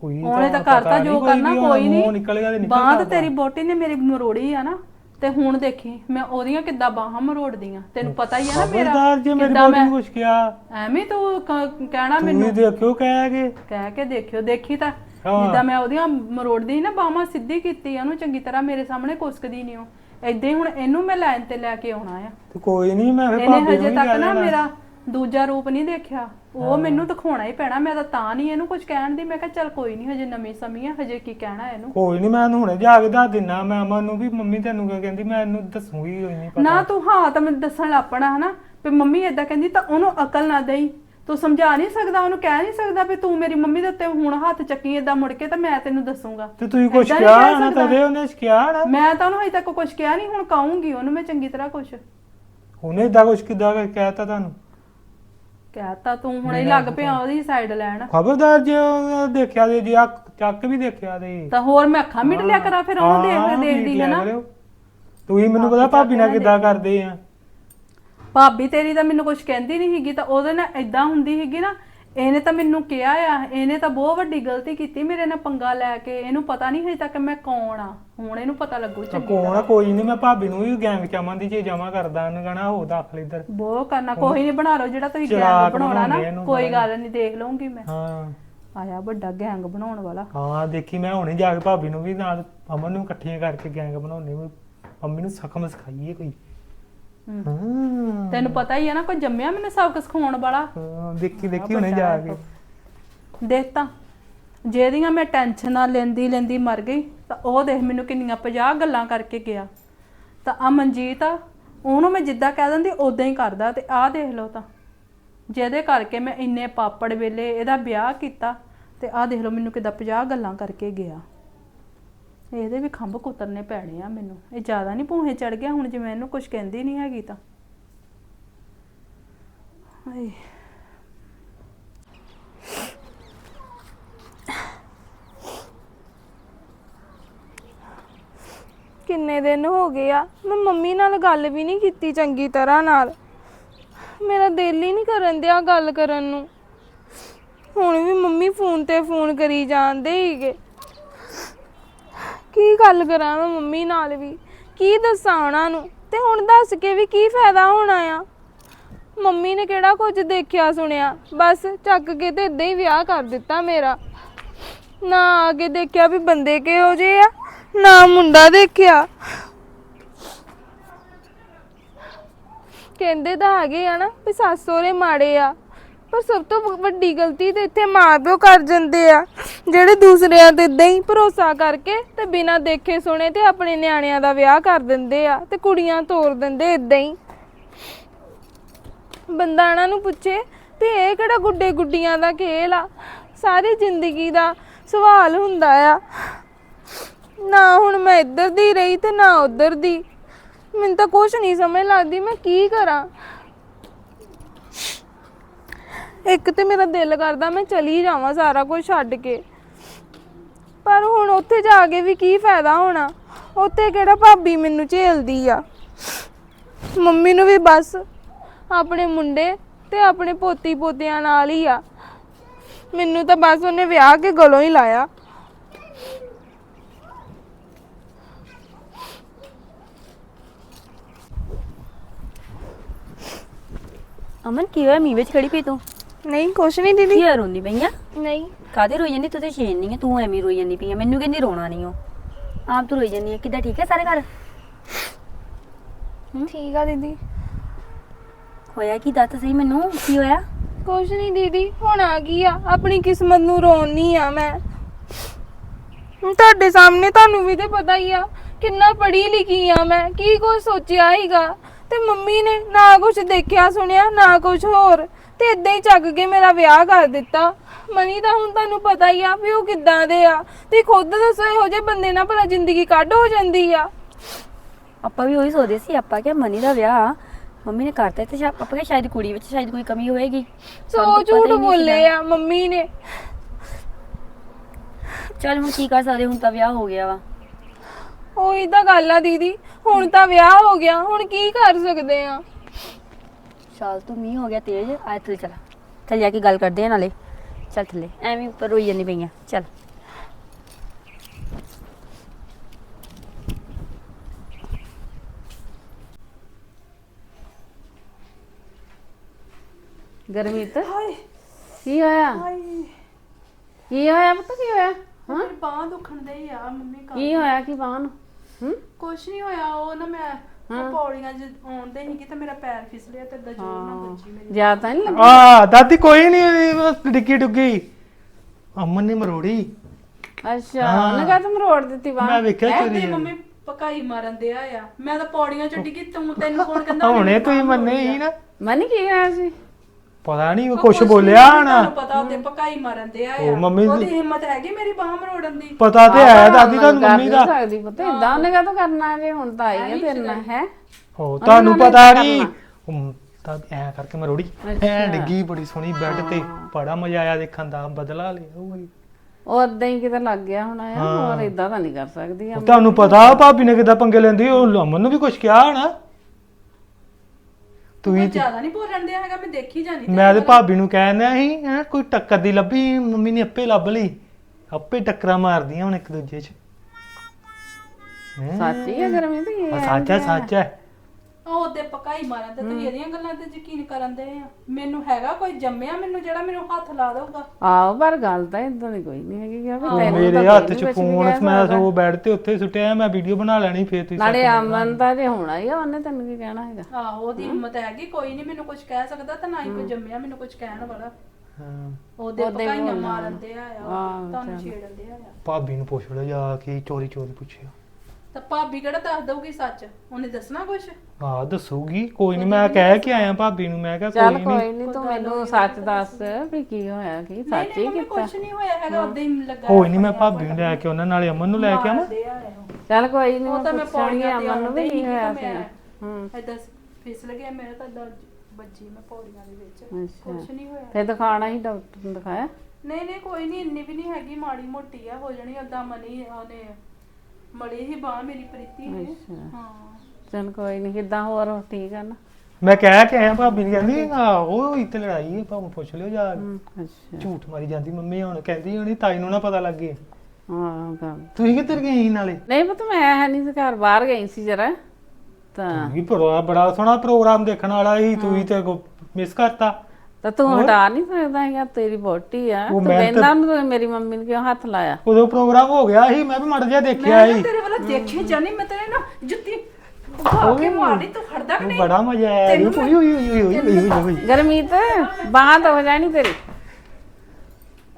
ਕੋਈ ਉਹਨੇ ਤਾਂ ਕਰਤਾ ਨੀ, ਜੋ ਕਰਨਾ ਕੋਈ ਮੂੰਹ ਨਿਕਲ ਗਿਆ ਤੇ ਨਹੀਂ ਨਿਕਲ ਬਾਂਹ ਤੇ। ਤੇਰੀ ਬੋਟੀ ਨੇ ਮੇਰੀ ਮਰੋੜੀ ਆ ਨਾ ਤੇ ਹੁਣ ਦੇਖੀ ਮੈਂ ਉਹਦੀਆਂ ਕਿੱਦਾਂ ਬਾਹਾਂ ਮਰੋੜਦੀਆਂ ਤੈਨੂੰ ਪਤਾ ਹੀ ਆ ਨਾ ਮੇਰਾ ਖਬਰਦਾਰ ਜੇ ਮੇਰੇ ਕਿੱਦਾਂ ਮੈਂ ਨੂੰ ਕੁਛ ਕਿਹਾ। ਐਵੇਂ ਤੂੰ ਕ- ਕਹਿਣਾ ਮੈਨੂੰ। ਇਹ ਦੇਖਿਓ ਕਹਿ ਕੇ। ਕਹਿ ਕੇ ਦੇਖਿਓ ਦੇਖੀ ਤਾਂ। ਜਿੱਦਾਂ ਮੈਂ ਉਹਦੀਆਂ ਮਰੋੜਦੀ ਨਾ ਬਾਹਾਂ ਸਿੱਧੀ ਕੀਤੀ ਆ ਉਹਨੂੰ ਚੰਗੀ ਤਰ੍ਹਾਂ ਮੇਰੇ ਸਾਹਮਣੇ ਕੁਸਕਦੀ ਨਹੀਂ ਉਹ। ਏਦਾਂ ਹੀ ਹੁਣ ਇਹਨੂੰ ਮੈਂ ਲਾਈਨ ਤੇ ਲੈ ਕੇ ਆਉਣਾ ਆ। ਤੇ ਕੋਈ ਨਹੀਂ ਮੈਂ ਫਿਰ ਇਹਨੇ ਭਾਬੀ ਹਜੇ ਤੱਕ ਨਾ ਮੇਰਾ ਦੂਜਾ ਰੂਪ ਨਹੀਂ ਦੇਖਿਆ। ਉਹ ਮੈਨੂੰ ਦਿਖਾਉਣਾ ਹੀ ਪੈਣਾ ਮੈਂ ਤਾਂ ਤਾਂ ਨਹੀਂ ਇਹਨੂੰ ਕੁਝ ਕਹਿਣ ਦੀ। ਮੈਂ ਕਿਹਾ ਚੱਲ ਕੋਈ ਨਹੀਂ ਹਜੇ ਨਵੀਂ ਸਮੀ ਆ ਹਜੇ ਕੀ ਕਹਿਣਾ ਇਹਨੂੰ। ਕੋਈ ਨਹੀਂ ਮੈਂ ਹੁਣੇ ਜਾ ਕੇ ਦੱਸ ਦਿੰਨਾ ਮੈਂ ਅਮਨ ਨੂੰ ਵੀ ਮੰਮੀ ਤੈਨੂੰ ਕਿਉਂ ਕਹਿੰਦੀ ਮੈਂ ਇਹਨੂੰ ਦੱਸੂਗੀ ਨਹੀਂ ਨਾ ਤੂੰ ਹਾਂ ਤਾਂ ਮੈਨੂੰ ਦੱਸਣ ਲੱਪਣਾ ਹਨਾ। ਵੀ ਮੰਮੀ ਏਦਾਂ ਕਹਿੰਦੀ ਤਾਂ ਉਹਨੂੰ ਅਕਲ ਨਾ ਦੇਈ। ਤੂੰ ਸਮਝਾ ਨਹੀਂ ਸਕਦਾ ਉਹਨੂੰ ਕਹਿ ਨਹੀਂ ਸਕਦਾ ਵੀ ਤੂੰ ਮੇਰੀ ਮੰਮੀ ਦੇ ਉੱਤੇ ਹੁਣ ਹੱਥ ਚੱਕੀ ਏਦਾਂ ਮੁੜ ਕੇ ਤਾਂ ਮੈਂ ਤੈਨੂੰ ਦੱਸੂਗਾ। ਤੇ ਤੁਸੀਂ ਏਦਾਂ ਨੀ ਕਿਹਾ ਕਹਿ ਨਾ ਸਕਦਾ। ਤਦੇ ਉਹਨੇ ਕਿਹਾ ਨਾ। ਮੈਂ ਤਾਂ ਉਹਨੂੰ ਹਜੇ ਤੱਕ ਕੁਝ ਕਿਹਾ ਨਹੀਂ ਹੁਣ ਕਹੂੰਗੀ ਉਹਨੂੰ ਮੈਂ ਚੰਗੀ ਤਰ੍ਹਾਂ ਕੁਝ ਉਹਨੇ ਇਦਾਂ ਕੁਛ ਕਿਦਾਂ ਕਹਿਤਾ ਤੁਹਾਨੂੰ? ਕਹਿਤਾ ਤੂੰ ਹੁਣ ਹੀ ਲੱਗ ਪਿਆ ਉਹਦੀ ਸਾਈਡ ਲੈਣ। ਖਬਰਦਾਰ ਜੇ ਉਹ ਦੇਖਿਆ ਦੇ ਜੇ ਅੱਖ ਚੱਕ ਵੀ ਦੇਖਿਆ ਦੇ ਤਾਂ ਹੋਰ ਮੈਂ ਅੱਖਾਂ ਮਿਟ ਲਿਆ ਕਰਾਂ ਫਿਰ ਉਹਨੂੰ ਹਾਂ, ਦੇਖ ਦੇਖਦੀ ਦੇਖ ਹੈ ਲਿਆ ਨਾ। ਕਰਿਓ। ਤੁਸੀਂ ਮੈਨੂੰ ਪਤਾ ਭਾਬੀ ਨਾਲ ਕਿੱਦਾਂ ਕਰਦੇ ਆ। ਭਾਬੀ ਤੇਰੀ ਤਾਂ ਮੈਨੂੰ ਕੁਝ ਕਹਿੰਦੀ ਨਹੀਂ ਹੈਗੀ ਤਾਂ ਉਹਦੇ ਨਾਲ ਇਦਾਂ ਹੁੰਦੀ ਹੈਗੀ ਨਾ ਇਹਨੇ ਤਾਂ ਮੈਨੂੰ ਕਿਹਾ ਆ ਇਹਨੇ ਤਾਂ ਬਹੁਤ ਵੱਡੀ ਗਲਤੀ ਕੀਤੀ ਮੇਰੇ ਨਾਲ ਪੰਗਾ ਲੈ ਕੇ ਇਹਨੂੰ ਪਤਾ ਨਹੀਂ ਹਜੇ ਤੱਕ ਮੈਂ ਕੌਣ ਆ ਹੁਣ ਇਹਨੂੰ ਪਤਾ ਲੱਗੂ ਚੰਗੀ ਕੋਣ ਆ? ਕੋਈ ਨਹੀਂ ਮੈਂ ਭਾਬੀ ਨੂੰ ਵੀ ਗੈਂਗ ਚਾਮਨ ਦੀ ਚੀਜ਼ ਜਮਾ ਕਰਦਾ ਉਹਨੂੰ ਕਹਣਾ ਹੋ ਦਾਖਲ ਇੱਧਰ। ਬਹੁਤ ਕਰਨਾ ਕੋਈ ਨਹੀਂ ਬਣਾ ਲਓ ਜਿਹੜਾ ਤੁਸੀਂ ਗੈਂਗ ਬਣਾਉਣਾ ਨਾ ਇਹਨੂੰ ਕੋਈ ਗੱਲ ਨਹੀਂ ਦੇਖ ਲਵਾਂਗੀ ਮੈਂ। ਹਾਂ। ਆਇਆ ਵੱਡਾ ਗੈਂਗ ਬਣਾਉਣ ਵਾਲਾ। ਹਾਂ ਦੇਖੀ ਮੈਂ ਹੁਣੇ ਜਾ ਕੇ ਭਾਬੀ ਨੂੰ ਵੀ ਨਾਲ ਅਮਨ ਨੂੰ ਇਕੱਠੀਆਂ ਕਰਕੇ ਗੈਂਗ ਬਣਾਉਣੇ ਮੰਮੀ ਨੂੰ ਸਖਮ ਸਿਖਾਈਏ ਕੋਈ। ਹਾਂ। ਤੈਨੂੰ ਪਤਾ ਹੀ ਆ ਨਾ ਕੋਈ ਜੰਮਿਆ ਮੈਨੂੰ ਸਬਕ ਸਿਖਾਉਣ ਵਾਲਾ। ਹਾਂ, ਦੇਖੀ ਦੇਖੀ ਹੁਣੇ ਜਾ ਕੇ। ਦੇਖ ਤਾਂ ਜਿਹਦੀਆਂ ਮੈਂ ਟੈਨਸ਼ਨਾਂ ਲੈਂਦੀ ਲੈਂਦੀ ਮਰ ਗਈ ਤਾਂ ਉਹ ਦੇਖ ਮੈਨੂੰ ਕਿੰਨੀਆਂ 50 ਗੱਲਾਂ ਕਰਕੇ ਗਿਆ। ਤਾਂ ਆ ਮਨਜੀਤ ਆ ਉਹਨੂੰ ਮੈਂ ਜਿੱਦਾਂ ਕਹਿ ਦਿੰਦੀ ਉਦਾਂ ਹੀ ਕਰਦਾ ਤੇ ਆਹ ਦੇਖ ਲਓ ਤਾਂ। ਜਿਹਦੇ ਕਰਕੇ ਮੈਂ ਇੰਨੇ ਪਾਪੜ ਵੇਲੇ ਇਹਦਾ ਵਿਆਹ ਕੀਤਾ ਤੇ ਆਹ ਦੇਖ ਲਓ ਮੈਨੂੰ ਕਿਦਾਂ 50 ਗੱਲਾਂ ਕਰਕੇ ਗਿਆ। ਇਹਦੇ ਵੀ ਖੰਭ ਕੁਤਰਨੇ ਪੈਣੇ ਆ ਮੈਨੂੰ। ਇਹ ਜ਼ਿਆਦਾ ਨਹੀਂ ਭੂਹੇ ਚੜ ਗਿਆ, ਹੁਣ ਜਿਵੇਂ ਇਹਨੂੰ ਕੁਝ ਕਹਿੰਦੀ ਨਹੀਂ ਹੈਗੀ ਤਾਂ। ਹਾਏ। ਕਿੰਨੇ ਦਿਨ ਹੋ ਗਏ ਆ, ਮੈਂ ਮੰਮੀ ਨਾਲ ਗੱਲ ਵੀ ਨਹੀਂ ਕੀਤੀ ਚੰਗੀ ਤਰ੍ਹਾਂ ਨਾਲ। ਮੇਰਾ ਦਿਲ ਹੀ ਨਹੀਂ ਕਰਨ ਦਿਆ ਗੱਲ ਕਰਨ ਨੂੰ। ਹੁਣ ਵੀ ਮੰਮੀ ਫੋਨ ਤੇ ਫੋਨ ਕਰੀ ਜਾਂਦੇ ਹੀਗੇ। ਕੀ ਗੱਲ ਕਰਾਂ ਮੈਂ ਮੰਮੀ ਨਾਲ ਵੀ। ਕੀ ਦੱਸਾਂ ਉਹਨਾਂ ਨੂੰ? ਤੇ ਹੁਣ ਦੱਸ ਕੇ ਵੀ ਕੀ ਫਾਇਦਾ ਹੋਣਾ ਆ? ਮੰਮੀ ਨੇ ਕਿਹੜਾ ਕੁਝ ਦੇਖਿਆ ਸੁਣਿਆ? ਬਸ ਚੱਕ ਕੇ ਤੇ ਇਦਾਂ ਹੀ ਵਿਆਹ ਕਰ ਦਿੱਤਾ ਮੇਰਾ। ਨਾ ਆਗੇ ਦੇਖਿਆ ਵੀ ਬੰਦੇ ਕਿਹੋ ਜਿਹੇ ਆ, ਨਾ ਮੁੰਡਾ ਦੇਖਿਆ। ਕਹਿੰਦੇ ਤਾਂ ਹੈਗੇ ਆ ਨਾ ਵੀ ਸੱਸ ਸਹੁਰੇ ਮਾੜੇ ਆ। ਪਰ ਸਭ ਤੋਂ ਵ- ਵੱਡੀ ਗਲਤੀ ਤੇ ਇੱਥੇ ਮਾਂ-ਪਿਓ ਕਰ ਜਾਂਦੇ ਆ। ਜਿਹੜੇ ਦੂਸਰਿਆਂ ਤੇ ਇਦਾਂ ਹੀ ਭਰੋਸਾ ਕਰਕੇ ਤੇ ਬਿਨਾਂ ਦੇਖੇ ਸੁਣੇ ਤੇ ਆਪਣੇ ਨਿਆਣਿਆਂ ਦਾ ਵਿਆਹ ਕਰ ਦਿੰਦੇ ਆ ਤੇ ਕੁੜੀਆਂ ਤੋਰ ਦਿੰਦੇ ਇਦਾਂ ਹੀ। ਬੰਦਾ ਇਹਨਾਂ ਨੂੰ ਪੁੱਛੇ ਤੇ ਇਹ ਕਿਹੜਾ ਗੁੱਡੇ ਗੁੱਡੀਆਂ ਦਾ ਖੇਲ ਆ? ਸਾਰੀ ਜ਼ਿੰਦਗੀ ਦਾ ਸਵਾਲ ਹੁੰਦਾ ਆ। ਨਾ ਹੁਣ ਮੈਂ ਇੱਧਰ ਦੀ ਰਹੀ ਤੇ ਨਾ ਉੱਧਰ ਦੀ। ਮੈਨੂੰ ਤਾਂ ਕੁਝ ਨਹੀਂ ਸਮਝ ਲੱਗਦੀ ਮੈਂ ਕੀ ਕਰਾਂ। ਇੱਕ ਤੇ ਮੇਰਾ ਦਿਲ ਕਰਦਾ ਮੈਂ ਚਲੀ ਜਾਵਾਂ ਸਾਰਾ ਕੁਝ ਛੱਡ ਕੇ। ਪਰ ਹੁਣ ਉੱਥੇ ਜਾ ਕੇ ਵੀ ਕੀ ਫਾਇਦਾ ਹੋਣਾ? ਉੱਥੇ ਕਿਹੜਾ ਭਾਬੀ ਮੈਨੂੰ ਝੇਲਦੀ ਆ? ਮੰਮੀ ਨੂੰ ਵੀ ਬਸ ਆਪਣੇ ਮੁੰਡੇ ਤੇ ਆਪਣੇ ਪੋਤੀ ਪੋਤਿਆਂ ਨਾਲ ਹੀ ਆ। ਮੈਨੂੰ ਤਾਂ ਬਸ ਉਹਨੇ ਵਿਆਹ ਕੇ ਗਲੋਂ ਹੀ ਲਾਇਆ। ਅਮਨ, ਕੀ ਹੋਇਆ? ਮੀਂਹ ਵਿੱਚ ਖੜੀ ਪਈ ਤੂੰ? ਨਹੀਂ ਕੁਛ ਨਹੀਂ ਦੀਦੀ। ਕੀ ਰੋਂਦੀ ਪਈ ਆ? ਨਹੀਂ। ਕਾਦੇ ਰੋਈ ਜਾਂਦੀ? ਤੂੰ ਤੇ ਸ਼ੇਨ ਨਹੀਂ ਆ ਤੂੰ ਐਵੇਂ ਰੋਈ ਜਾਂਦੀ ਪਈ ਆ। ਮੈਨੂੰ ਕਹਿੰਦੀ ਰੋਣਾ ਨਹੀਂ ਹੋ ਆਪ ਤੂੰ ਰੋਈ ਜਾਂਦੀ ਆ। ਕਿੱਦਾਂ ਠੀਕ ਹੈ ਸਾਰੇ ਘਰ? ਠੀਕ ਆ ਦੀਦੀ। ਹੋਇਆ ਕੀ? ਦੱਸ ਸਹੀ ਮੈਨੂੰ। ਕੀ ਹੋਇਆ? ਕੁਛ ਨਹੀਂ ਦੀਦੀ ਹੁਣ ਆ ਗਈ ਆ। ਆਪਣੀ ਕਿਸਮਤ ਨੂੰ ਰੋਣੀ ਆ ਮੈਂ। ਹੁਣ ਤੁਹਾਡੇ ਸਾਹਮਣੇ ਤੁਹਾਨੂੰ ਵੀ ਤੇ ਪਤਾ ਹੀ ਆ ਕਿੰਨਾ ਪੜ੍ਹੀ ਲਿਖੀ ਆ ਮੈਂ। ਕੀ ਕੁਝ ਸੋਚਿਆ ਹੀਗਾ। ਤੇ ਮੰਮੀ ਨੇ ਨਾ ਕੁਝ ਦੇਖਿਆ ਸੁਣਿਆ ਨਾ ਕੁਝ ਹੋਰ। ਤੇ ਇਦਾਂ ਹੀ ਚੱਕ ਕੇ ਮੇਰਾ ਵਿਆਹ ਕਰ ਦਿੱਤਾ। ਮਨੀ ਤਾਂ ਹੁਣ ਤੁਹਾਨੂੰ ਪਤਾ ਹੀ ਆ ਵੀ ਉਹ ਕਿੱਦਾਂ ਦੇ ਆ। ਤੇ ਖੁਦ ਦੱਸੋ ਇਹੋ ਜਿਹੇ ਬੰਦੇ ਨਾਲ ਭਲਾ ਜ਼ਿੰਦਗੀ ਕੱਢ ਹੋ ਜਾਂਦੀ ਆ। ਆਪਾਂ ਵੀ ਉਹੀ ਸੋਚਦੇ ਸੀ ਆਪਾਂ ਕਿ ਮਨੀ ਦਾ ਵਿਆਹ ਮੰਮੀ ਨੇ ਕਰਤਾ ਤੇ ਸ਼ਾ- ਆਪਾਂ ਕਿਹਾ ਸ਼ਾਇਦ ਕੁੜੀ ਵਿੱਚ ਸ਼ਾਇਦ ਕੋਈ ਕਮੀ ਹੋਏਗੀ। ਸਾਨੂੰ ਸੋ ਤਾਂ ਪਤਾ ਹੀ ਝੂਠ ਨਹੀਂ ਬੋਲੇ ਸੀਗਾ। ਆ ਮੰਮੀ ਨੇ। ਚੱਲ ਹੁਣ ਕੀ ਕਰ ਸਕਦੇ ਹੁਣ ਤਾਂ ਵਿਆਹ ਹੋ ਗਿਆ ਵਾ। ਉਹੀ ਤਾਂ ਗੱਲ ਆ ਦੀਦੀ ਹੁਣ ਤਾਂ ਵਿਆਹ ਹੋ ਗਿਆ ਹੁਣ ਕੀ ਕਰ ਸਕਦੇ ਆ? ਸ਼ਾਲ ਤੂੰ ਮੀਂਹ ਹੋ ਗਿਆ ਤੇਜ਼ ਆਏ ਥੱਲੇ ਚਲਾ। ਚੱਲ ਜਾ ਕੇ ਗੱਲ ਕਰਦੇ ਆ ਨਾਲੇ। ਚੱਲ ਥੱਲੇ। ਐਵੇਂ ਉੱਪਰ ਰੋਈ ਜਾਂਦੀ ਪਈਆਂ ਚੱਲ। ਗਰਮੀਤ ਕੀ ਹੋਇਆ? ਕੀ ਹੋਇਆ ਪਤਾ ਕੀ ਹੋਇਆ? ਹਾਂ? ਮੇਰੀ ਬਾਹ ਦੁਖਣ ਦੇ ਆ ਮੰਮੀ ਕਾ ਕੀ ਹੋਇਆ ਕੀ ਬਾਹ ਨੂੰ? ਹੂੰ? ਕੁਛ ਨਹੀਂ ਹੋਇਆ ਉਹ ਨਾ ਮੈਂ ਉਹ ਪੌੜੀਆਂ ਜ ਆਉਂਦੇ ਸੀਗੀ ਤੇ ਮੇਰਾ ਪੈਰ ਫਿਸਲਿਆ ਤੇ ਦਜੂਰ ਨਾ ਵੱਜੀ ਮੇਰੀ। ਜ਼ਿਆਦਾ ਤਾਂ ਨਹੀਂ ਲੱਗੀ? ਆ ਦਾਦੀ ਕੋਈ ਨਹੀਂ ਬਸ ਡਿੱਗੀ ਡੁੱਗੀ। ਅਮਨ ਨੇ ਮਰੋੜੀ। ਅੱਛਾ ਰੋੜ ਦਿੱਤੀ ਮੈਂ ਵੇਖਿਆ ਤੇ। ਮੰਮੀ ਪਕਾਈ ਮਾਰਨ ਦੇ ਆ ਮੈਂ ਤਾਂ ਪੌੜੀਆਂ ਚ ਡਿੱਗੀ ਤੂੰ ਤੈਨੂੰ ਕੌਣ ਕਹਿੰਦਾ ਹੁਣੇ ਤੂੰ ਹੀ ਮੰਨੇ ਹੀ ਨਾ। ਮਨੀ ਕੀ ਹੋਇਆ ਸੀ? ਪਤਾ ਨਹੀਂ ਉਹ ਕੁਛ ਬੋਲਿਆ ਨਾ ਤੁਹਾਨੂੰ ਪਤਾ ਉਹਦੇ ਪਕਾਈ ਮਾਰਨ ਦੇ ਆ। ਉਹ ਮੰਮੀ ਦੀ- ਉਹਦੀ ਹਿੰਮਤ ਹੈਗੀ ਮੇਰੀ ਬਾਹ ਮਰੋੜਨ ਦੀ। ਪਤਾ ਤੇ ਹੈ ਦਾਦੀ ਤੁਹਾਨੂੰ ਮੰਮੀ ਨਹੀਂ ਦਾ। ਸਕਦੀ ਪੁੱਤ ਇਦਾਂ ਉਹਨੇ ਕਾ ਕਰਨਾ ਜੇ ਹੁਣ ਤਾਂ ਆਈ ਹੈ ਤੇਰੇ ਨਾਲ ਹੈ? ਹੋ ਤੁਹਾਨੂੰ ਪਤਾ ਨਹੀਂ ਤਾਂ ਐ ਕਰਕੇ ਮਰੋੜੀ ਐ ਡਿੱਗੀ ਬੜੀ ਸੋਹਣੀ ਬੈੱਡ ਤੇ। ਬੜਾ ਮਜ਼ਾ ਆਇਆ ਦੇਖਣ ਦਾ ਬਦਲਾ ਲਿਆ ਉਹ ਹੀ। ਉਹ ਏਦਾਂ ਹੀ ਕਿਤੇ ਲੱਗ ਗਿਆ ਹੋਣਾ ਆ ਹੋਰ ਇਦਾਂ ਤਾਂ ਨਹੀਂ ਕਰ ਸਕਦੀ ਆ। ਤੁਹਾਨੂੰ ਪਤਾ ਭਾਬੀ ਨੇ ਕਿਦਾਂ ਪੰਗੇ ਲੈਂਦੀ ਉਹ ਅਮਨ ਨੂੰ ਵੀ ਕੁਛ ਕਿਹਾ ਹੋਣਾ। ਤੂੰ ਹੀ ਜ਼ਿਆਦਾ ਨਹੀਂ ਬੋਲਣ ਦਿਆ ਹੈਗਾ ਮੈਂ ਦੇਖੀ ਜਾਣੀ ਮੈਂ ਤੇ ਭਾਬੀ ਨੂੰ ਕਹਿੰਦਾ ਸੀ ਹੈਂ, ਕੋਈ ਟੱਕਰ ਦੀ ਲੱਭੀ ਮੰਮੀ ਨੇ ਆਪੇ ਲੱਭ ਲਈ। ਆਪੇ ਟੱਕਰਾਂ ਮਾਰਦੀਆਂ ਹੁਣ ਇੱਕ ਦੂਜੇ 'ਚ। ਹੈਂ? ਸੱਚੀ ਹੈ ਗਰਮੀ ਆ ਸੱਚ ਹੈ ਸੱਚ ਹੈ ਉਹ ਉਹਦੇ ਪਕਾਈ ਮਾਰਨ ਤੇ ਤੁਸੀਂ ਇਹਦੀਆਂ ਗੱਲਾਂ ਤੇ ਯਕੀਨ ਕਰਨ ਦੇ ਆ। ਮੈਨੂੰ ਹੈਗਾ ਕੋਈ ਜੰਮਿਆ ਮੈਨੂੰ ਜਿਹੜਾ ਮੈਨੂੰ ਹੱਥ ਲਾ ਦਊਗਾ। ਆਓ ਪਰ ਗੱਲ ਤਾਂ ਇਦਾਂ ਦੀ ਕੋਈ ਨਹੀਂ ਹੈਗੀ ਕਿ ਵੀ ਤੈਨੂੰ ਮੇਰੇ ਤਾਂ ਹੱਥ ਕੋਈ 'ਚ ਕੁਛ ਫੋਨ ਕਹਿ ਮੈਂ ਸਕਦਾ। ਸੋ ਬੈੱਡ ਤੇ ਉੱਥੇ ਸੁੱਟਿਆ ਮੈਂ ਵੀਡੀਓ ਬਣਾ ਲੈਣੀ ਫੇਰ ਤੁਸੀਂ ਨਾਲੇ ਅਮਨ ਤਾਂ ਜੇ ਹੋਣਾ ਹੀ ਆ ਉਹਨੇ ਤੈਨੂੰ ਕੀ ਕਹਿਣਾ ਹੈਗਾ? ਆਹੋ ਉਹਦੀ ਹਿੰਮਤ ਹੈਗੀ ਕੋਈ ਨਹੀਂ ਮੈਨੂੰ ਕੁਝ ਕਹਿ ਸਕਦਾ ਤਾਂ ਨਾ ਹੀ ਕੋਈ ਜੰਮਿਆ ਮੈਨੂੰ ਕੁਝ ਕਹਿਣ ਵਾਲਾ। ਹਾਂ। ਉਹਦੇ ਪਕਾਈਆਂ ਮਾਰਨ ਦੇ ਆ ਤੁਹਾਨੂੰ ਛੇੜਨ ਦੇ ਆ। ਭਾਬੀ ਨੂੰ ਪੁੱਛ ਲਓ ਜਾ ਕੇ ਚੋਰੀ ਚੋਰੀ ਪੁੱਛਿਆ ਤਾਂ ਭਾਬੀ ਕਿਹੜਾ ਦੱਸ ਦਊਗੀ ਸੱਚ? ਉਹਨੇ ਦੱਸਣਾ ਕੁਝ ਹਾਂ ਦੱਸੂਗੀ। ਕੋਈ ਨਹੀਂ ਮੈਂ ਕਹਿ ਕੇ ਆਇਆ ਭਾਬੀ ਨੂੰ ਮੈਂ ਕਿਹਾ ਚੱਲ ਕੋਈ ਨਹੀਂ ਕੋਈ ਨਹੀਂ ਤੂੰ ਮੈਨੂੰ ਸੱਚ ਦੱਸ ਵੀ ਕੀ ਹੋਇਆ ਕੀ ਸੱਚ ਹੀ ਕੀਤਾ। ਕੁਝ ਨਹੀਂ ਹੋਇਆ ਹੈਗਾ ਉਦਾਂ ਹੀ ਲੱਗਾ ਕੋਈ ਨਹੀਂ ਮੈਂ ਭਾਬੀ ਨੂੰ ਲੈ ਕੇ ਉਹਨਾਂ ਨਾਲੇ ਅਮਨ ਨੂੰ ਲੈ ਕੇ ਆਵਾਂ। ਚੱਲ ਕੋਈ ਨਹੀਂ ਉਹ ਤਾਂ ਮੈਂ ਪੌੜੀਆਂ ਤੇ ਅਮਨ ਨੂੰ ਵੀ ਕੀ ਹੋਇਆ ਸੀ। ਹੂੰ। ਏਦਾਂ ਫਿਸਲ ਗਿਆ ਮੇਰੇ ਤਾਂ ਦਰਦ ਵੱਜੀ ਮੈਂ ਪੌੜੀਆਂ ਦੇ ਵਿੱਚ। ਕੁਝ ਨਹੀਂ ਹੋਇਆ। ਫੇਰ ਦਿਖਾਣਾ ਹੀ ਡਾਕਟਰ ਨੂੰ ਦਿਖਾਇਆ? ਨਹੀਂ ਨਹੀਂ ਕੋਈ ਨਹੀਂ ਇੰਨੀ ਵੀ ਨਹੀਂ ਹੈਗੀ ਮਾੜੀ ਮੋਟੀ ਆ ਹੋ ਜਾਣੀ ਓਦਾਂ ਮਨੀ ਉਹਨੇ ਮੜੀ ਹੀ ਬਾਹ ਮੇਰੀ ਪ੍ਰੀਤੀ ਨੇ। ਅੱਛਾ। ਹਾਂ। ਚੱਲ ਕੋਈ ਨਹੀਂ ਕਿੱਦਾਂ ਹੋਰ ਠੀਕ ਆ ਨਾ? ਮੈਂ ਕਹਿ ਕੇ ਆਇਆ ਭਾਬੀ ਨੇ ਕਹਿੰਦੀ ਆਹੋ ਇੱਥੇ ਲੜਾਈ ਹੈ ਭਾਵੇਂ ਪੁੱਛ ਲਿਓ ਜਾ ਕੇ। ਹਮ, ਅੱਛਾ। ਝੂਠ ਮਾਰੀ ਜਾਂਦੀ ਮੰਮੀ ਹੁਣ ਕਹਿੰਦੀ ਹੋਣੀ ਤਾਈ ਨੂੰ ਨਾ ਪਤਾ ਲੱਗੇ। ਹਾਂ ਗੱਲ। ਤੁਸੀਂ ਕਿੱਧਰ ਗਏ ਸੀ ਨਾਲੇ? ਨਹੀਂ ਪਤਾ ਮੈਂ ਹੈ ਨਹੀਂ ਸੀ ਘਰ ਬਾਹਰ ਗਈ ਸੀ ਜਰਾ। ਤਾਂ ਵੀ ਬੜਾ ਬੜਾ ਸੋਹਣਾ ਪ੍ਰੋਗਰਾਮ ਦੇਖਣ ਵਾਲਾ ਸੀ ਤੁਸੀਂ ਤੇ ਮਿਸ ਕਰਤਾ। ਤਾਂ ਤੂੰ ਹਟਾ ਨਹੀਂ ਸਕਦਾ ਹੈਗਾ ਤੇਰੀ ਬੋਟੀ ਆ। ਉਹ ਤੂੰ ਮੈਂ ਤਾਂ- ਕਹਿੰਦਾ ਨੂੰ ਮੇਰੀ ਮੰਮੀ ਨੇ ਕਿਉਂ ਹੱਥ ਲਾਇਆ? ਉਦੋਂ ਪ੍ਰੋਗਰਾਮ ਹੋ ਗਿਆ ਸੀ ਮੈਂ ਵੀ ਮੜ ਜਿਹਾ ਦੇਖਿਆ ਸੀ। ਤੇਰੇ ਵੱਲ ਦੇਖੇ ਜਾਨੀ ਮੈਂ ਤੇਰੇ ਨਾ ਜੁੱਤੀ ਖਾ ਕੇ ਮਾਰਨੀ ਤੂੰ ਖੜਦਾ ਕਿ ਨਹੀਂ। ਬੜਾ ਮਜ਼ਾ ਆਇਆ ਗਰਮੀਤ ਬਾਹਾਂ ਤਾਂ ਹੋ ਜਾਣੀ ਤੇਰੀ।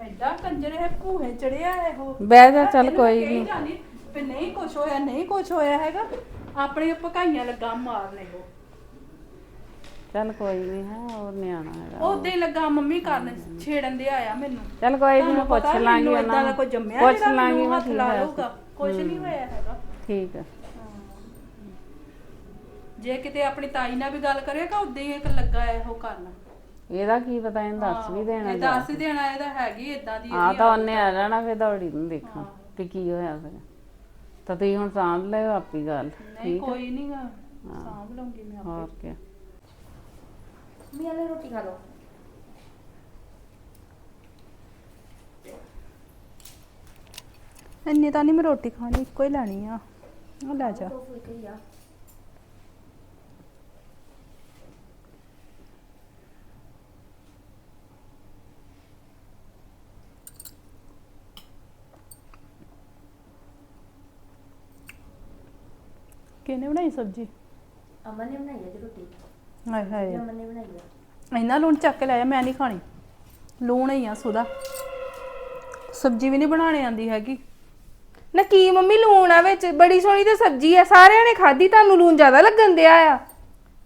ਐਡਾ ਕੰਜਰ ਹੈ ਭੂਹੇ ਚੜਿਆ ਹੈ ਉਹ। ਬਹਿ ਜਾ ਚੱਲ ਇਹਨੂੰ ਕੋਈ ਕਹੀ ਨਹੀਂ ਜਾਨੀ ਵੀ ਨਹੀਂ ਕੁਛ ਹੋਇਆ ਨਹੀਂ ਕੁਛ ਹੋਇਆ ਹੈਗਾ। ਆਪਣੇ ਪਕਾਈਆਂ ਲੱਗਾ ਮਾਰਨੇ ਉਹ। ਚੱਲ ਕੋਈ ਨਹੀਂ ਹੈ ਹੋਰ ਨਿਆਣਾ ਹੈਗਾ ਉਹਦੇ ਹੀ ਲੱਗਾ ਮੰਮੀ ਕਰਨ ਛੇੜਨ ਦੇ ਆਇਆ ਮੈਨੂੰ। ਚੱਲ ਕੋਈ ਨਹੀਂ ਮੈਂ ਤੁਹਾਨੂੰ ਪੁੱਛ ਪਤਾ ਲਾਂਗੀ ਮੈਨੂੰ ਉਹਨਾਂ ਦਾ ਨੂੰ। ਕੋਈ ਜੰਮਿਆ ਪੁੱਛ ਜਿਹੜਾ ਲਾਂਗੀ ਮੈਨੂੰ ਮੈਂ ਹੱਥ ਲਾ ਲਊਗਾ। ਕੁਛ ਨਹੀਂ ਹੋਇਆ ਹੈਗਾ। ਠੀਕ ਹੈ। ਜੇ ਕਿਤੇ ਆਪਣੀ ਤਾਈ ਨਾਲ ਵੀ ਗੱਲ ਕਰੇਗਾ ਉਦਾਂ ਹੀ ਇੱਕ ਲੱਗਾ ਹੈ ਉਹ ਕਰਨ। ਇਹਦਾ ਕੀ ਪਤਾ ਇਹਨੂੰ ਦੱਸ ਵੀ ਦੇਣਾ ਇਹ ਦੱਸ ਹੀ ਦੇਣਾ ਇਹਦਾ ਹੈਗੀ ਇਦਾਂ ਦੀ ਆ ਤਾਂ ਉਹਨੇ ਆ ਜਾਣਾ ਫਿਰ ਦੌੜੀ ਨੂੰ ਦੇਖਾਂ ਕਿ ਕੀ ਹੋਇਆ ਫਿਰ। ਤਾਂ ਤੁਸੀਂ ਹੁਣ ਸਾਂਭ ਲਿਓ ਆਪੀ ਗੱਲ ਨਹੀਂ ਕੋਈ ਨਹੀਂ ਗਾ ਸਾਂਭ ਲਵਾਂਗੀ ਮੈਂ ਆਪੇ। ਹੋਰ ਕੀ ਮੰਮੀ ਆਲੇ ਰੋਟੀ ਖਾ ਲਓ ਇੰਨੀ ਤਾਂ ਨਹੀਂ ਮੈਂ ਰੋਟੀ ਖਾਣੀ ਇੱਕੋ ਹੀ ਲੈਣੀ ਆ। ਉਹ ਲੈ ਜਾ। ਦੋ ਫੁਲਕੇ ਹੀ ਆ। ਕਿਹਨੇ ਬਣਾਈ ਸਬਜੀ? ਅਮਨ ਨੇ ਬਣਾਈ ਹੈ ਜੀ ਰੋਟੀ। ਹਾਏ ਹਾਏ। ਅਮਨ ਨੇ ਬਣਾਈ ਹੈ ਇੰਨਾ ਲੂਣ ਚੱਕ ਕੇ ਲੈ ਜਾ ਮੈਂ ਨਹੀਂ ਖਾਣੀ। ਲੂਣ ਹੀ ਆ ਸੁਦਾ। ਸਬਜੀ ਵੀ ਨਹੀਂ ਬਣਾਣੇ ਆਂਦੀ ਹੈਗੀ। ਨਾ ਕੀ ਮੰਮੀ ਲੂਣ ਆ ਵਿੱਚ। ਬੜੀ ਸੋਹਣੀ ਤੇ ਸਬਜ਼ੀ ਆ। ਸਾਰਿਆਂ ਨੇ ਖਾਧੀ ਤੁਹਾਨੂੰ ਲੂਣ ਜ਼ਿਆਦਾ ਲੱਗਣ ਦਿਆ ਆ।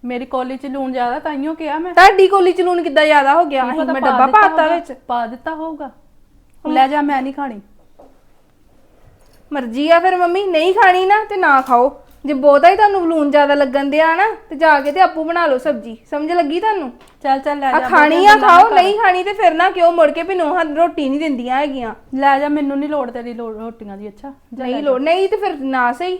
ਮੇਰੀ ਕੋਲੀ ਚ ਲੂਣ ਜ਼ਿਆਦਾ ਤਾਈਓ ਕਿਹਾ ਮੈਂ। ਤੁਹਾਡੀ ਕੋਲੀ ਚ ਲੂਣ ਕਿੱਦਾਂ ਜ਼ਿਆਦਾ ਹੋ ਗਿਆ? ਅਸੀਂ ਮੈਂ ਪਾ ਡੱਬਾ ਦਿੱਤਾ ਪਾਤਾ ਵਿੱਚ। ਪਾ ਦਿੱਤਾ ਹੋਊਗਾ। ਲੈ ਜਾ ਮੈਂ ਨਹੀਂ ਖਾਣੀ। ਮਰਜ਼ੀ ਆ ਫਿਰ ਮੰਮੀ ਨਹੀਂ ਖਾਣੀ ਨਾ ਤੇ ਨਾ ਖਾਓ। ਜੇ ਬਹੁਤਾ ਹੀ ਤੁਹਾਨੂੰ ਲੂਣ ਜ਼ਿਆਦਾ ਲੱਗਣ ਦਿਆ ਨਾ ਤੇ ਜਾ ਕੇ ਤੇ ਆਪੂ ਬਣਾ ਲਓ ਸਬਜ਼ੀ। ਸਮਝ ਲੱਗੀ ਤੁਹਾਨੂੰ? ਚੱਲ ਚੱਲ ਲੈ ਆ ਜਾ ਖਾਣੀ ਆ ਖਾਓ ਨਹੀਂ ਖਾਣੀ ਤੇ ਫਿਰ ਨਾ ਕਿਉਂ ਮੁੜ ਕੇ ਵੀ ਨੋਹਾਂ ਰੋਟੀ ਨਹੀਂ ਦਿੰਦੀਆਂ ਹੈਗੀਆਂ? ਲੈ ਜਾ ਮੈਨੂੰ ਨਹੀਂ ਲੋੜ ਤੇਰੀ ਲੋੜ ਰੋਟੀਆਂ ਦੀ ਅੱਛਾ? ਜਾ ਲੈ ਨਹੀਂ ਲੋੜ ਨਹੀਂ ਤੇ ਫਿਰ ਨਾ ਸਹੀ।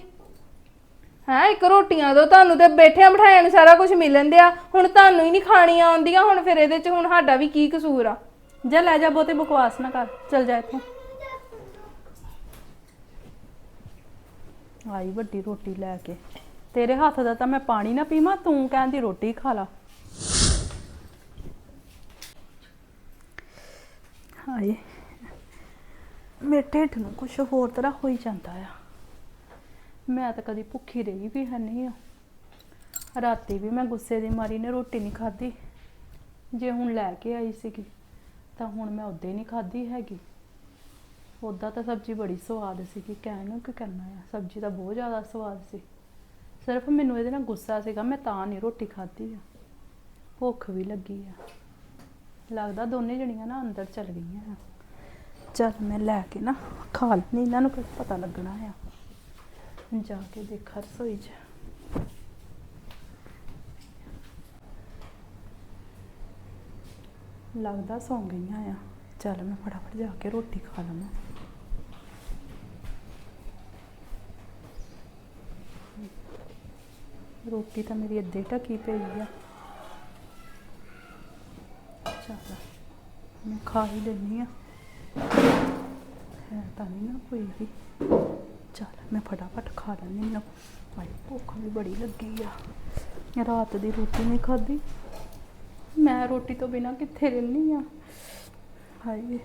ਹੈ ਇੱਕ ਰੋਟੀਆਂ ਦੋ ਤੁਹਾਨੂੰ ਤੇ ਬੈਠਿਆਂ ਬਿਠਾਇਆਂ ਨੂੰ ਸਾਰਾ ਕੁਝ ਮਿਲਣ ਦਿਆ। ਹੁਣ ਤੁਹਾਨੂੰ ਹੀ ਨਹੀਂ ਖਾਣੀਆਂ ਆਉਂਦੀਆਂ ਹੁਣ ਫਿਰ ਇਹਦੇ ਚ ਹੁਣ ਸਾਡਾ ਵੀ ਕੀ ਕਸੂਰ ਆ? ਜਾ ਲੈ ਜਾ ਬਹੁਤੀ ਬਕਵਾਸ ਨਾ ਕਰ। ਚੱਲ ਜਾ ਇੱਥੋਂ। ਆਈ ਵੱਡੀ ਰੋਟੀ ਲੈ ਕੇ। ਤੇਰੇ ਹੱਥ ਦਾ ਤਾਂ ਮੈਂ ਪਾਣੀ ਨਾ ਪੀਵਾਂ, ਤੂੰ ਕਹਿੰਦੀ ਰੋਟੀ ਖਾ ਲਾ। ਹਾਏ, ਮੇਰੇ ਢਿੱਡ ਨੂੰ ਕੁਝ ਹੋਰ ਤਰ੍ਹਾਂ ਹੋਈ ਜਾਂਦਾ ਆ। ਮੈਂ ਤਾਂ ਕਦੀ ਭੁੱਖੀ ਰਹੀ ਵੀ ਹੈ ਨਹੀਂ ਆ। ਰਾਤੀ ਵੀ ਮੈਂ ਗੁੱਸੇ ਦੀ ਮਾਰੀ ਨੇ ਰੋਟੀ ਨਹੀਂ ਖਾਧੀ। ਜੇ ਹੁਣ ਲੈ ਕੇ ਆਈ ਸੀਗੀ, ਤਾਂ ਹੁਣ ਮੈਂ ਉਦੋਂ ਹੀ ਨਹੀਂ ਖਾਧੀ ਹੈਗੀ। ਉਦਾਂ ਤਾਂ ਸਬਜ਼ੀ ਬੜੀ ਸਵਾਦ ਸੀਗੀ ਕਹਿਣ ਨੂੰ ਕੀ ਕਰਨਾ ਆ। ਸਬਜ਼ੀ ਤਾਂ ਬਹੁਤ ਜ਼ਿਆਦਾ ਸਵਾਦ ਸੀ। ਸਿਰਫ ਮੈਨੂੰ ਇਹਦੇ ਨਾਲ ਗੁੱਸਾ ਸੀਗਾ, ਮੈਂ ਤਾਂ ਨਹੀਂ ਰੋਟੀ ਖਾਧੀ ਆ। ਭੁੱਖ ਵੀ ਲੱਗੀ ਆ। ਲੱਗਦਾ ਦੋਨੇ ਜਣੀਆਂ ਨਾ ਅੰਦਰ ਚਲ ਗਈਆਂ ਆ। ਚਲ ਮੈਂ ਲੈ ਕੇ ਨਾ ਖਾ ਲੈਣੀ ਇਹਨਾਂ ਨੂੰ ਕੁਝ ਪਤਾ ਲੱਗਣਾ ਆ। ਜਾ ਕੇ ਦੇਖਾਂ ਰਸੋਈ 'ਚ। ਲੱਗਦਾ ਸੌਂ ਗਈਆਂ ਆ। ਚੱਲ ਮੈਂ ਫਟਾਫਟ ਜਾ ਕੇ ਰੋਟੀ ਖਾ ਲਵਾਂ। ਰੋਟੀ ਤਾਂ ਮੇਰੀ ਅੱਧੇ ਢੱਕੀ ਪਈ ਆ। ਚੱਲ, ਮੈਂ ਖਾ ਹੀ ਲੈਣੀ ਆ। ਹੈ ਤਾਂ ਨਹੀਂ ਨਾ ਕੋਈ ਵੀ। ਚੱਲ, ਮੈਂ ਫਟਾਫਟ ਖਾ ਲੈਂਦੀ ਨਾ ਭਾਈ, ਭੁੱਖ ਵੀ ਬੜੀ ਲੱਗੀ ਆ। ਰਾਤ ਦੀ ਰੋਟੀ ਨਹੀਂ ਖਾਧੀ। ਮੈਂ ਰੋਟੀ ਤੋਂ ਬਿਨਾ ਕਿੱਥੇ ਰਹਿੰਦੀ ਆ? ਹਾਏ।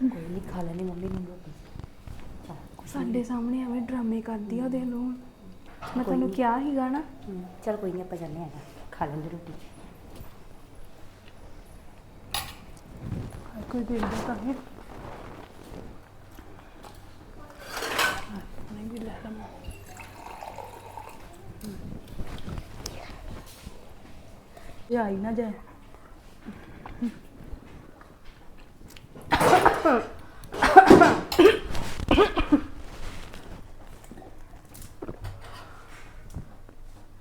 ਕੋਈ ਨਹੀਂ ਖਾ ਲੈਣੀ ਮੰਮੀ ਨੂੰ ਰੋਟੀ। ਸਾਡੇ ਸਾਹਮਣੇ ਐਵੇਂ ਡਰਾਮੇ ਕਰਦੀ ਆ ਉਹਦੇ ਲੋ ਮੈਂ ਤੁਹਾਨੂੰ ਕਿਹਾ ਸੀਗਾ ਨਾ। ਹਮ, ਚੱਲ ਕੋਈ ਨਹੀਂ ਆਪਾਂ ਜਾਂਦੇ ਆ ਖਾ ਲੈਂਦੇ ਰੋਟੀ। ਹਾਏ, ਕੋਈ ਦੇਖਦਾ ਤਾਂ ਹੈ। ਨਹੀਂ ਵੀ ਲੈ ਲਵਾਂ। ਜਾਈ ਨਾ ਜਾਏ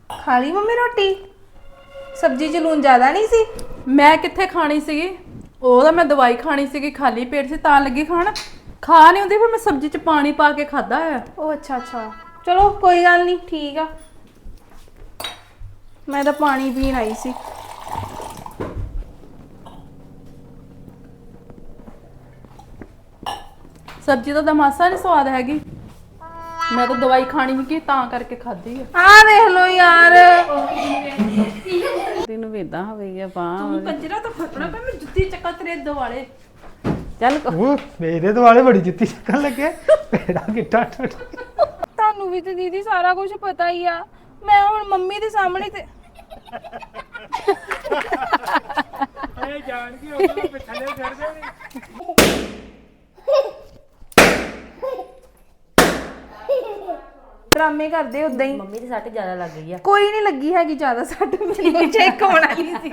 ਖਾ ਲਈ ਮੰਮੀ ਰੋਟੀ? ਸਬਜ਼ੀ ਚ ਲੂਣ ਜ਼ਿਆਦਾ ਨਹੀਂ ਸੀ? ਮੈਂ ਕਿੱਥੇ ਖਾਣੀ ਸੀਗੀ? ਉਹ ਤਾਂ ਮੈਂ ਦਵਾਈ ਖਾਣੀ ਸੀਗੀ ਖਾਲੀ ਪੇਟ ਸੀ ਤਾਂ ਲੱਗੀ ਖਾਣ। ਖਾ ਨਹੀਂ ਹੁੰਦੀ ਫਿਰ ਮੈਂ ਸਬਜ਼ੀ 'ਚ ਪਾਣੀ ਪਾ ਕੇ ਖਾਦਾ ਹੈ ਉਹ ਅੱਛਾ ਅੱਛਾ। ਚਲੋ ਕੋਈ ਗੱਲ ਨਹੀਂ ਠੀਕ ਆ। ਮੈਂ ਤਾਂ ਪਾਣੀ ਪੀਣ ਆਈ ਸੀ। ਸਬਜ਼ੀ ਦਾ ਦਮਾਸਾ ਨਹੀਂ ਸਵਾਦ ਹੈਗੀ। ਮੈਂ ਤਾਂ ਦਵਾਈ ਖਾਣੀ ਸੀਗੀ ਤਾਂ ਕਰਕੇ ਖਾਧੀ ਹੈ ਆਹ ਵੇਖ ਲਓ ਯਾਰ। ਤੈਨੂੰ ਵੇਦਾਂ ਹੋਵੇ ਪਾ ਤੂੰ ਕੰਜਰਾ ਤਾਂ ਫਟਣਾ ਪਿਆ ਮੈਂ ਜੁੱਤੀ ਚੱਕਾ ਤੇਰੇ ਦੁਆਲੇ। ਚੱਲ ਕੋ- ਉਹ ਮੇਰੇ ਦੁਆਲੇ ਬੜੀ ਜੁੱਤੀ ਚੱਕਣ ਲੱਗੇ। ਪੇੜਾ ਕਿੱਟਾ ਟੁੱਟ ਤੁਹਾਨੂੰ ਵੀ ਤੇ ਦੀਦੀ ਸਾਰਾ ਕੁਝ ਪਤਾ ਹੀ ਆ। ਮੈਂ ਹੁਣ ਮੰਮੀ ਦੇ ਸਾਹਮਣੇ ਤੇ ਜਾਣ ਕੇ ਉਹ ਥੱਲੇ ਚੜ ਜਾਣੀ ਡਰਾਮੇ ਕਰਦੇ ਉਦਾਂ ਹੀ। ਮੰਮੀ ਦੀ ਸੱਟ ਜ਼ਿਆਦਾ ਲੱਗ ਗਈ ਆ। ਕੋਈ ਨਹੀਂ ਲੱਗੀ ਹੈਗੀ ਜ਼ਿਆਦਾ ਸੱਟ। ਮੈਨੂੰ ਚੈੱਕ ਹੋਣਾ ਨਹੀਂ ਸੀ।